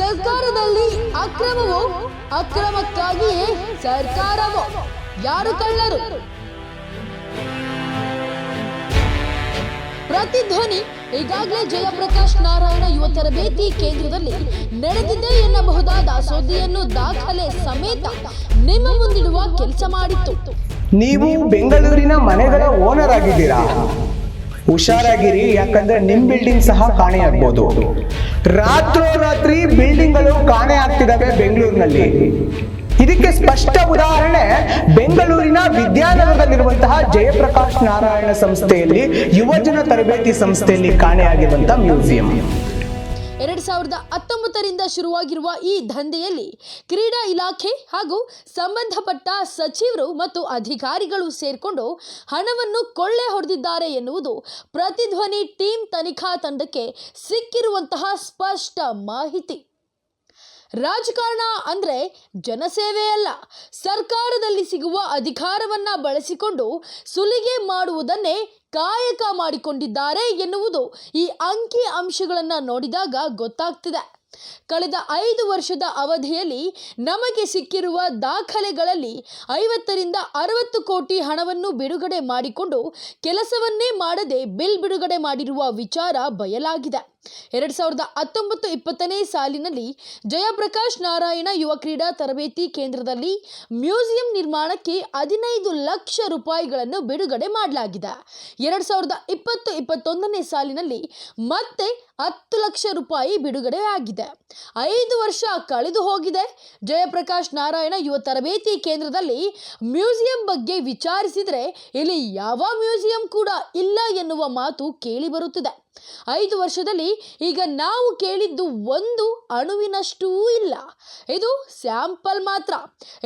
ಸರ್ಕಾರದಲ್ಲಿ ಅಕ್ರಮವು, ಅಕ್ರಮಕ್ಕಾಗಿಯೇ ಸರ್ಕಾರವು? ಯಾರು ಕಳ್ಳರು? ಪ್ರತಿಧ್ವನಿ ಈಗಾಗಲೇ ಜಯಪ್ರಕಾಶ್ ನಾರಾಯಣ ಯುವ ತರಬೇತಿ ಕೇಂದ್ರದಲ್ಲಿ ನಡೆದಿದೆ ಎನ್ನಬಹುದಾದ ಸುದ್ದಿಯನ್ನು ದಾಖಲೆ ಸಮೇತ ನಿಮ್ಮ ಮುಂದಿಡುವ ಕೆಲಸ ಮಾಡಿತ್ತು. ನೀವು ಬೆಂಗಳೂರಿನ ಮನೆಗಳ ಓನರ್ ಆಗಿದ್ದೀರಾ? ಹುಷಾರಾಗಿರಿ, ಯಾಕಂದ್ರೆ ನಿಮ್ ಬಿಲ್ಡಿಂಗ್ ಸಹ ಕಾಣೆಯಾಗ್ಬೋದು ರಾತ್ರೋರಾತ್ರಿ ಬಿಲ್ಡಿಂಗ್ಗಳು ಕಾಣೆ ಆಗ್ತಿದಾವೆ ಬೆಂಗಳೂರಿನಲ್ಲಿ. ಇದಕ್ಕೆ ಸ್ಪಷ್ಟ ಉದಾಹರಣೆ, ಬೆಂಗಳೂರಿನ ವಿದ್ಯಾನಗರದಲ್ಲಿರುವಂತಹ ಜಯಪ್ರಕಾಶ್ ನಾರಾಯಣ ಸಂಸ್ಥೆಯಲ್ಲಿ, ಯುವಜನ ತರಬೇತಿ ಸಂಸ್ಥೆಯಲ್ಲಿ ಕಾಣೆಯಾಗಿರುವಂತಹ ಮ್ಯೂಸಿಯಂ. ಎರಡ್ ಸಾವಿರದ ಹತ್ತೊಂಬತ್ತರಿಂದ ಶುರುವಾಗಿರುವ ಈ ದಂಧೆಯಲ್ಲಿ ಕ್ರೀಡಾ ಇಲಾಖೆ ಹಾಗೂ ಸಂಬಂಧಪಟ್ಟ ಸಚಿವರು ಮತ್ತು ಅಧಿಕಾರಿಗಳು ಸೇರಿಕೊಂಡು ಹಣವನ್ನು ಕೊಳ್ಳೆ ಹೊಡೆದಿದ್ದಾರೆ ಎನ್ನುವುದು ಪ್ರತಿಧ್ವನಿ ಟೀಮ್ ತನಿಖಾ ತಂಡಕ್ಕೆ ಸಿಕ್ಕಿರುವಂತಹ ಸ್ಪಷ್ಟ ಮಾಹಿತಿ. ರಾಜಕಾರಣ ಅಂದ್ರೆ ಜನಸೇವೆ ಅಲ್ಲ. ಸರ್ಕಾರದಲ್ಲಿ ಸಿಗುವ ಅಧಿಕಾರವನ್ನ ಬಳಸಿಕೊಂಡು ಸುಲಿಗೆ ಮಾಡುವುದನ್ನೇ ಕಾಯಕ ಮಾಡಿಕೊಂಡಿದ್ದಾರೆ ಎನ್ನುವುದು ಈ ಅಂಕಿ ಅಂಶಗಳನ್ನು ನೋಡಿದಾಗ ಗೊತ್ತಾಗ್ತಿದೆ. ಕಳೆದ ಐದು ವರ್ಷದ ಅವಧಿಯಲ್ಲಿ ನಮಗೆ ಸಿಕ್ಕಿರುವ ದಾಖಲೆಗಳಲ್ಲಿ ಐವತ್ತರಿಂದ ಅರವತ್ತು ಕೋಟಿ ಹಣವನ್ನು ಬಿಡುಗಡೆ ಮಾಡಿಕೊಂಡು ಕೆಲಸವನ್ನೇ ಮಾಡದೆ ಬಿಲ್ ಬಿಡುಗಡೆ ಮಾಡಿರುವ ವಿಚಾರ ಬಯಲಾಗಿದೆ. ಎರಡ್ ಸಾವಿರದ ಹತ್ತೊಂಬತ್ತು ಇಪ್ಪತ್ತನೇ ಸಾಲಿನಲ್ಲಿ ಜಯಪ್ರಕಾಶ್ ನಾರಾಯಣ ಯುವ ಕ್ರೀಡಾ ತರಬೇತಿ ಕೇಂದ್ರದಲ್ಲಿ ಮ್ಯೂಸಿಯಂ ನಿರ್ಮಾಣಕ್ಕೆ ಹದಿನೈದು ಲಕ್ಷ ರೂಪಾಯಿಗಳನ್ನು ಬಿಡುಗಡೆ ಮಾಡಲಾಗಿದೆ. ಎರಡ್ ಸಾವಿರದ ಇಪ್ಪತ್ತು ಇಪ್ಪತ್ತೊಂದನೇ ಸಾಲಿನಲ್ಲಿ ಮತ್ತೆ ಹತ್ತು ಲಕ್ಷ ರೂಪಾಯಿ ಬಿಡುಗಡೆ ಆಗಿದೆ ಐದು ವರ್ಷ ಕಳೆದು ಹೋಗಿದೆ. ಜಯಪ್ರಕಾಶ್ ನಾರಾಯಣ ಯುವ ತರಬೇತಿ ಕೇಂದ್ರದಲ್ಲಿ ಮ್ಯೂಸಿಯಂ ಬಗ್ಗೆ ವಿಚಾರಿಸಿದರೆ ಇಲ್ಲಿ ಯಾವ ಮ್ಯೂಸಿಯಂ ಕೂಡ ಇಲ್ಲ ಎನ್ನುವ ಮಾತು ಕೇಳಿ ಬರುತ್ತಿದೆ. ಐದು ವರ್ಷದಲ್ಲಿ ಈಗ ನಾವು ಕೇಳಿದ್ದು ಒಂದು ಅಣುವಿನಷ್ಟೂ ಇಲ್ಲ. ಇದು ಸ್ಯಾಂಪಲ್ ಮಾತ್ರ.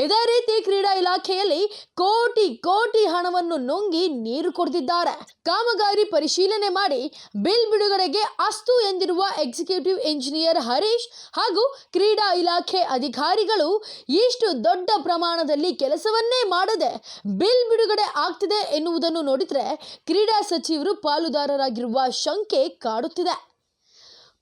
ಇದೇ ರೀತಿ ಕ್ರೀಡಾ ಇಲಾಖೆಯಲ್ಲಿ ಕೋಟಿ ಕೋಟಿ ಹಣವನ್ನು ನುಂಗಿ ನೀರು ಕೊಡ್ತಿದ್ದಾರೆ ಕಾಮಗಾರಿ ಪರಿಶೀಲನೆ ಮಾಡಿ ಬಿಲ್ ಬಿಡುಗಡೆಗೆ ಅಸ್ತು ಎಂದಿರುವ ಎಕ್ಸಿಕ್ಯೂಟಿವ್ ಇಂಜಿನಿಯರ್ ಹರೀಶ್ ಹಾಗೂ ಕ್ರೀಡಾ ಇಲಾಖೆ ಅಧಿಕಾರಿಗಳು ಇಷ್ಟು ದೊಡ್ಡ ಪ್ರಮಾಣದಲ್ಲಿ ಕೆಲಸವನ್ನೇ ಮಾಡದೆ ಬಿಲ್ ಬಿಡುಗಡೆ ಆಗ್ತಿದೆ ಎನ್ನುವುದನ್ನು ನೋಡಿದರೆ ಕ್ರೀಡಾ ಸಚಿವರು ಪಾಲುದಾರರಾಗಿರುವ ಶಂಕೆ ಕಾಡುತ್ತಿದೆ.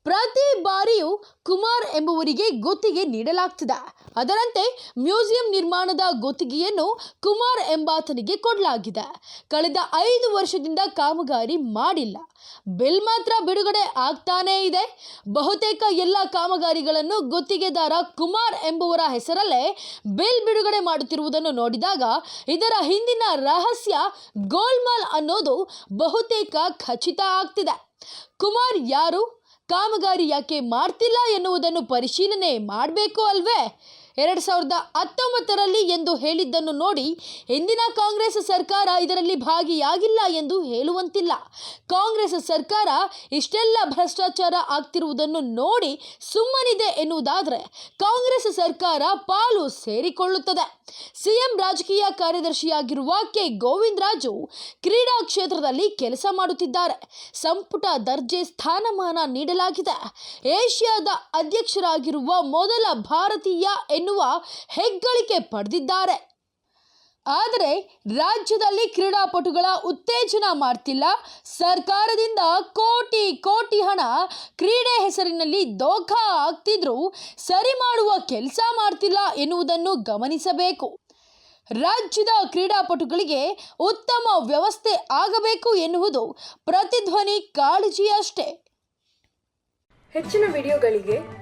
ಪ್ರತಿ ಬಾರಿಯೂ ಕುಮಾರ್ ಎಂಬುವರಿಗೆ ಗುತ್ತಿಗೆ ನೀಡಲಾಗ್ತದೆ. ಅದರಂತೆ ಮ್ಯೂಸಿಯಂ ನಿರ್ಮಾಣದ ಗುತ್ತಿಗೆಯನ್ನು ಕುಮಾರ್ ಎಂಬಾತನಿಗೆ ಕೊಡಲಾಗಿದೆ. ಕಳೆದ ಐದು ವರ್ಷದಿಂದ ಕಾಮಗಾರಿ ಮಾಡಿಲ್ಲ. ಬಿಲ್ ಮಾತ್ರ ಬಿಡುಗಡೆ ಆಗ್ತಾನೇ ಇದೆ. ಬಹುತೇಕ ಎಲ್ಲ ಕಾಮಗಾರಿಗಳನ್ನು ಗುತ್ತಿಗೆದಾರ ಕುಮಾರ್ ಎಂಬುವರ ಹೆಸರಲ್ಲೇ ಬಿಲ್ ಬಿಡುಗಡೆ ಮಾಡುತ್ತಿರುವುದನ್ನು ನೋಡಿದಾಗ ಇದರ ಹಿಂದಿನ ರಹಸ್ಯ ಗೋಲ್ಮಾಲ್ ಅನ್ನೋದು ಬಹುತೇಕ ಖಚಿತ ಆಗ್ತಿದೆ. ಕುಮಾರ್ ಯಾರು? ಕಾಮಗಾರಿ ಯಾಕೆ ಮಾಡ್ತಿಲ್ಲ ಎನ್ನುವುದನ್ನು ಪರಿಶೀಲನೆ ಮಾಡಬೇಕು ಅಲ್ವೇ? ಎರಡು ಸಾವಿರದ ಹತ್ತೊಂಬತ್ತರಲ್ಲಿ ಎಂದು ಹೇಳಿದ್ದನ್ನು ನೋಡಿ ಹಿಂದಿನ ಕಾಂಗ್ರೆಸ್ ಸರ್ಕಾರ ಇದರಲ್ಲಿ ಭಾಗಿಯಾಗಿಲ್ಲ ಎಂದು ಹೇಳುವಂತಿಲ್ಲ. ಕಾಂಗ್ರೆಸ್ ಸರ್ಕಾರ ಇಷ್ಟೆಲ್ಲ ಭ್ರಷ್ಟಾಚಾರ ಆಗ್ತಿರುವುದನ್ನು ನೋಡಿ ಸುಮ್ಮನಿದೆ ಎನ್ನುವುದಾದರೆ ಕಾಂಗ್ರೆಸ್ ಸರ್ಕಾರ ಪಾಲು ಸೇರಿಕೊಳ್ಳುತ್ತದೆ. ಸಿಎಂ ರಾಜಕೀಯ ಕಾರ್ಯದರ್ಶಿಯಾಗಿರುವ ಕೆ. ಗೋವಿಂದರಾಜು ಕ್ರೀಡಾ ಕ್ಷೇತ್ರದಲ್ಲಿ ಕೆಲಸ ಮಾಡುತ್ತಿದ್ದಾರೆ. ಸಂಪುಟ ದರ್ಜೆ ಸ್ಥಾನಮಾನ ನೀಡಲಾಗಿದೆ. ಏಷ್ಯಾದ ಅಧ್ಯಕ್ಷರಾಗಿರುವ ಮೊದಲ ಭಾರತೀಯ ಎನ್ನುವ ಹೆಗ್ಗಳಿಕೆ ಪಡೆದಿದ್ದಾರೆ. ಆದರೆ ರಾಜ್ಯದಲ್ಲಿ ಕ್ರೀಡಾಪಟುಗಳ ಉತ್ತೇಜನ ಮಾಡ್ತಿಲ್ಲ. ಸರ್ಕಾರದಿಂದ ಕೋಟಿ ಕೋಟಿ ಹಣ ಕ್ರೀಡೆ ಹೆಸರಿನಲ್ಲಿ ದೋಖಾ ಆಗ್ತಿದ್ರೂ ಸರಿ ಮಾಡುವ ಕೆಲಸ ಮಾಡ್ತಿಲ್ಲ ಎನ್ನುವುದನ್ನು ಗಮನಿಸಬೇಕು. ರಾಜ್ಯದ ಕ್ರೀಡಾಪಟುಗಳಿಗೆ ಉತ್ತಮ ವ್ಯವಸ್ಥೆ ಆಗಬೇಕು ಎನ್ನುವುದು ಪ್ರತಿಧ್ವನಿ ಕಾಳಜಿಯಷ್ಟೇ. ಹೆಚ್ಚಿನ ವಿಡಿಯೋಗಳಿಗೆ